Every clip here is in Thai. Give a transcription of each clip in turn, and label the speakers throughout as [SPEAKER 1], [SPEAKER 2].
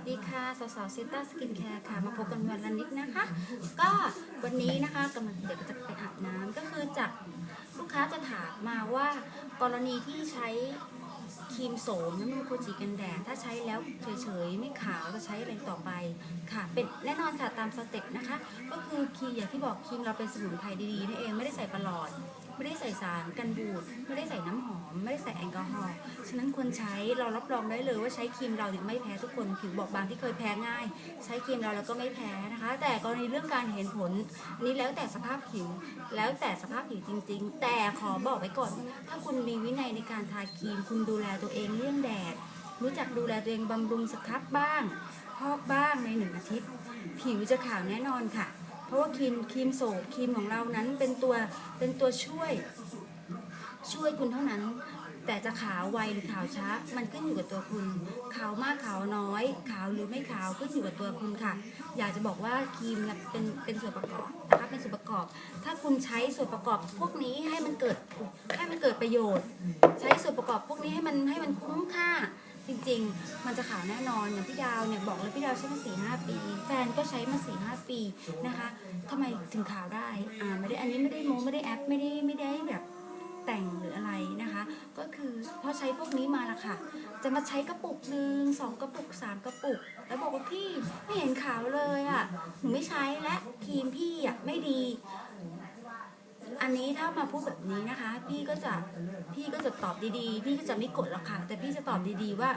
[SPEAKER 1] วัสดีค่ะสาวๆเซต้าสกินแคร์ค่ะ มาพบกันวันละนิดนะคะ ก็วันนี้นะคะกำลังเดี๋ยวจะไปอาบน้ำก็คือจากลูกค้าจะถามมาว่ากรณีที่ใช้ครีมโสมน้ำมันโคจิกันแดดถ้าใช้แล้วเฉยๆ ไม่ขาวจะใช้อะไรต่อไปค่ะ เป็นแน่นอนค่ะตามสเต็ปนะคะ ก็คือครีมอย่างที่บอกครีมเราเป็นสมุนไพรดีๆนี่เองไม่ได้ใส่ประหลอด ไม่ได้ใส่สารกันบูด ไม่ได้ใส่น้ำหอม ไม่ได้ใส่แอลกอฮอล์ ฉะนั้นควรใช้เรารับรองได้เลยว่าใช้ครีมเราถึงไม่แพ้ทุกคนผิวบอบบางที่เคยแพ้ง่าย ใช้ครีมเราแล้วก็ไม่แพ้นะคะ แต่กรณีเรื่องการเห็นผลนี่แล้วแต่สภาพผิว แล้วแต่สภาพผิวจริง ๆ แต่ขอบอกไว้ก่อน ถ้าคุณมีวินัยในการทาครีม คุณดูแลตัวเองเรื่องแดด รู้จักดูแลตัวเองบำรุงสครับบ้าง พอกบ้างในหนึ่งอาทิตย์ ผิวจะขาวแน่นอนค่ะ เพราะว่าครีมครีมโสมครีมของเรานั้นเป็นตัวเป็นตัวช่วย ช่วยคุณเท่านั้น แต่จะขาวไวหรือขาวช้า มันขึ้นอยู่กับตัวคุณ ขาวมากขาวน้อย ขาวหรือไม่ขาวขึ้นอยู่กับตัวคุณค่ะ อยากจะบอกว่าครีมเนี่ยเป็นเป็นส่วนประกอบนะคะเป็นส่วนประกอบ ถ้าคุณใช้ส่วนประกอบพวกนี้ให้มันเกิดให้มันเกิดประโยชน์ ใช้ส่วนประกอบพวกนี้ให้มันให้มันคุ้มค่า จริงๆ มันจะขาวแน่นอนอย่างพี่ดาวเนี่ยบอกเลยพี่ดาวใช้มาสี่ห้าปี แฟนก็ใช้มาสี่ห้าปีนะคะทำไมถึงขาวได้อ่าไม่ได้อันนี้ไม่ได้โมไม่ได้แอปไม่ได้ไม่ได้แบบแต่งหรืออะไรนะคะ ก็คือพอใช้พวกนี้มาละค่ะ จะมาใช้กระปุกหนึ่งสองกระปุกสามกระปุก แล้วบอกว่าพี่ไม่เห็นขาวเลยอะหนูไม่ใช้และครีมพี่อะไม่ดี อันนี้ถ้ามาพูดแบบนี้นะคะ พี่ก็จะพี่ก็จะตอบดีๆ พี่ก็จะไม่กดหรอกค่ะ แต่พี่จะตอบดีๆว่า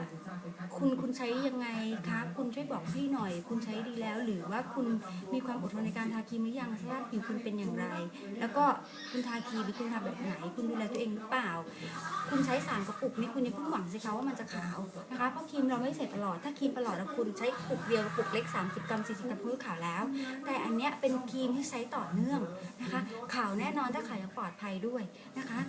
[SPEAKER 1] คุณคุณใช้ยังไงคะคุณช่วยบอกพี่หน่อย คุณใช้ดีแล้ว หรือว่าคุณมีความอดทนในการทาครีมหรือยังสภาพผิวคุณเป็นอย่างไร แล้วก็คุณทาครีมคุณทาแบบไหน คุณดูแลตัวเองหรือเปล่า คุณใช้สารกระปุกนี่คุณอย่าเพิ่งหวังสิคะว่ามันจะขาวนะคะเพราะครีมเราไม่ใส่ประหลอดถ้าครีมประหลอดแล้วคุณใช้กระปุกเดียวกระปุกเล็ก 30 กรัม40กรัมคุณก็ขาวแล้ว แต่อันเนี้ยเป็นครีมที่ใช้ต่อเนื่องนะคะขาวแน่นอนถ้าขายยังปลอดภัยด้วยนะคะ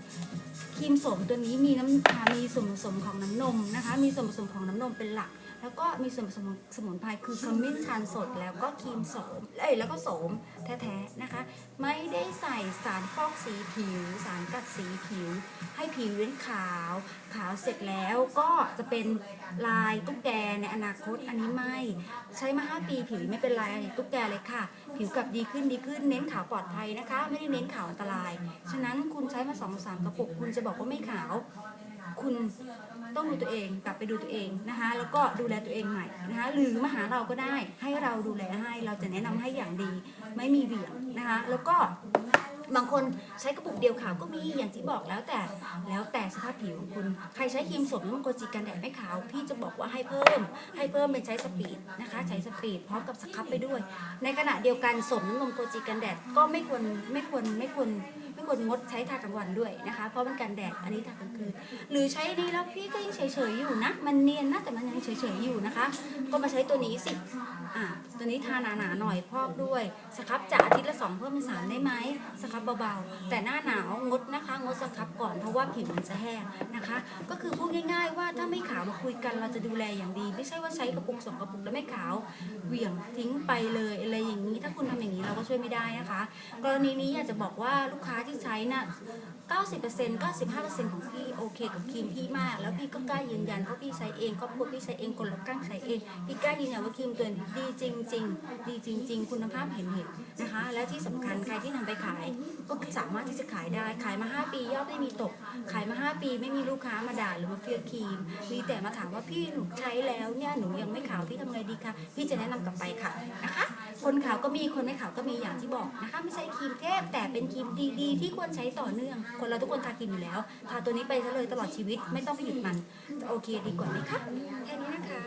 [SPEAKER 1] ครีมสมตัวนี้มีน้ำมีส่วนผสมของน้ำนมนะคะ มีส่วนผสมของน้ำนมเป็นหลัก แล้วก็มีส่วนผสมสมุนไพรคือขมิ้นชันสดแล้วก็ครีมโสมเอ้ยแล้วก็โสมแท้ๆนะคะ ไม่ได้ใส่สารฟอกสีผิว สารกัดสีผิว ให้ผิวเว้นขาว ขาวเสร็จแล้วก็จะเป็นลายตุ๊กแกในอนาคตอันนี้ไม่ ใช้มา5ปีผิวไม่เป็นลายตุ๊กแกเลยค่ะ ผิวกลับดีขึ้นดีขึ้นเน้นขาวปลอดภัยนะคะ ไม่ได้เน้นขาวอันตราย ฉะนั้นคุณใช้มา2อสามกระปุกคุณจะบอกว่าไม่ขาว คุณต้องดูตัวเองกลับไปดูตัวเองนะคะ แล้วก็ดูแลลตัวเองใหม่นะคะหรือมาหาเราก็ได้ให้เราดูแลให้เราจะแนะนำให้อย่างดีไม่มีเบี่ยงนะคะแล้วก็ บางคนใช้กระปุกเดียวขาวก็มีอย่างที่บอกแล้วแต่แล้วแต่สภาพผิวของคุณ ใครใช้ครีมสมน้ำมันโกจิกันแดดไม่ขาว พี่จะบอกว่าให้เพิ่ม ให้เพิ่มเป็นใช้สปีดนะคะ ใช้สปีดพร้อมกับสครับไปด้วย ในขณะเดียวกันสมน้ำนมโกจิกันแดดก็ไม่ควรไม่ควรไม่ควรไม่ควรงดใช้ทากลางวันด้วยนะคะ เพราะมันกันแดดอันนี้ทากลางคืนหรือใช้ดีแล้วพี่ก็ยังเฉยๆอยู่นะ มันเนียนนะแต่มันยังเฉยๆอยู่นะคะ ก็มาใช้ตัวนี้สิอ่าตัวนี้ทาหนาๆหน่อยพอกด้วยสครับจะอาทิตย์ละสองเพิ่มเป็นสามได้ไหมสครับเบาๆ แต่หน้าหนาวงดนะคะ งดสครับก่อนเพราะว่าผิวมันจะแห้งนะคะ ก็คือพูดง่าย ๆ ว่าถ้าไม่ขาวมาคุยกันเราจะดูแลอย่างดี ไม่ใช่ว่าใช้กระปุกสองกระปุกแล้วไม่ขาวเหวี่ยงทิ้งไปเลยอะไรอย่างนี้ ถ้าคุณทำอย่างนี้เราก็ช่วยไม่ได้นะคะ กรณีนี้อยากจะบอกว่าลูกค้าที่ใช้น่ะ90% 95%ของพี่โอเคกับครีมพี่มาก แล้วพี่ก็กล้ายืนยันเพราะพี่ใช้เองครอบครัวพี่ใช้เองคนรอบข้างใช้เองพี่กล้ายืนยันว่าครีมตัวนี้ดีจริง ๆ ดีจริง ๆ คุณภาพเห็นเห็นนะคะ และที่สำคัญใครที่นำไปขายก็สามารถที่จะขายได้ ขายมา 5 ปียอดไม่มีตก ขายมา 5 ปีไม่มีลูกค้ามาด่าหรือมาเฟียครีม มีแต่มาถามว่าพี่หนูใช้แล้วเนี่ยหนูยังไม่ขาวพี่ทำไงดีคะ พี่จะแนะนำกลับไปค่ะนะคะ คนขาวก็มีคนไม่ขาวก็มีอย่างที่บอกนะคะ ไม่ใช่ครีมเทพแต่เป็นครีมดีๆ ที่ควรใช้ต่อเนื่อง คนเราทุกคนทาครีมอยู่แล้ว ทาตัวนี้ไปซะเลยตลอดชีวิตไม่ต้องไปหยุดมัน โอเคดีกว่าไหมคะ แค่นี้นะคะ